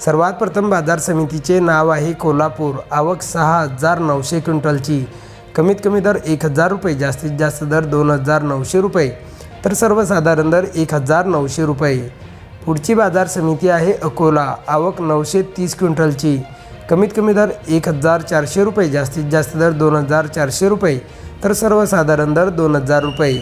सर्वात प्रथम बाजार समितीचे नाव आहे कोल्हापूर. आवक सहा हजार नऊशे क्विंटलची. कमीत कमी दर एक हजार रुपये जास्तीत जास्त दर दोन हजार नऊशे रुपये. तर सर्वसाधारण दर एक हजार नऊशे रुपये. पुढची बाजार समिती आहे अकोला. आवक नऊशे तीस क्विंटलची. कमीत कमी दर एक हजार चारशे रुपये जास्तीत जास्त दर दोन हजार चारशे रुपये. तर सर्वसाधारण दर दोन हजार रुपये.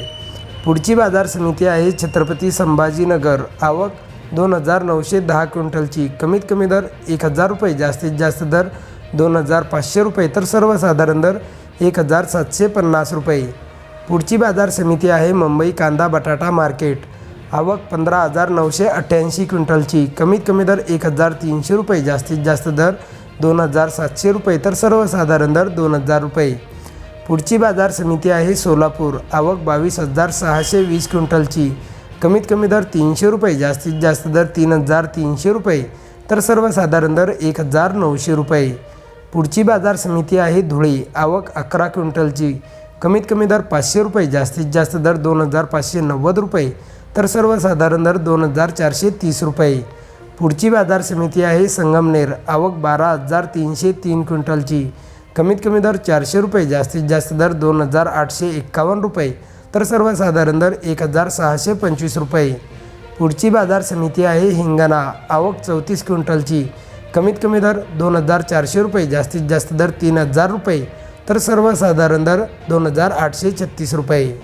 पुढची बाजार समिती आहे छत्रपती संभाजीनगर. आवक दोन हजार नऊशे दहा क्विंटलची कमीत कमी दर एक हजार रुपये जास्तीत जास्त दर दोन हजार पाचशे रुपये तर सर्वसाधारण दर एक हजार सातशे पन्नास रुपये. पुढची बाजार समिती आहे मुंबई कांदा बटाटा मार्केट. आवक पंधरा हजार नऊशे अठ्ठ्याऐंशी क्विंटलची कमीत कमी दर एक हजार तीनशे रुपये जास्तीत जास्त दर दोन हजार सातशे रुपये तर सर्वसाधारण दर दोन हजार रुपये. पुढची बाजार समिती आहे सोलापूर. आवक बावीस हजार सहाशे वीस क्विंटलची कमीत कमी दर तीनशे रुपये जास्तीत जास्त दर तीन हजार तीनशे रुपये तर सर्वसाधारण दर एक हजार नऊशे रुपये. पुढची बाजार समिती आहे धुळे आवक अकरा क्विंटलची. कमीत कमी दर पाचशे रुपये जास्तीत जास्त दर दोन हजार पाचशे नव्वद रुपये तर सर्वसाधारण दर दोन हजार चारशे तीस रुपये. पुढची बाजार समिती आहे संगमनेर आवक बारा हजार तीनशे तीन क्विंटलची. कमीत कमी दर चारशे रुपये जास्तीत जास्त दर दोन हजार आठशे एक्कावन्न रुपये तर सर्वसाधारण दर एक हजार सहाशे पंचवीस रुपये. पुढची बाजार समिती आहे हिंगणा. आवक चौतीस क्विंटलची. कमीत कमी दर दोन हजार चारशे रुपये. जास्तीत जास्त दर तीन हजार रुपये. तर सर्वसाधारण दर दोन हजार आठशे छत्तीस रुपये.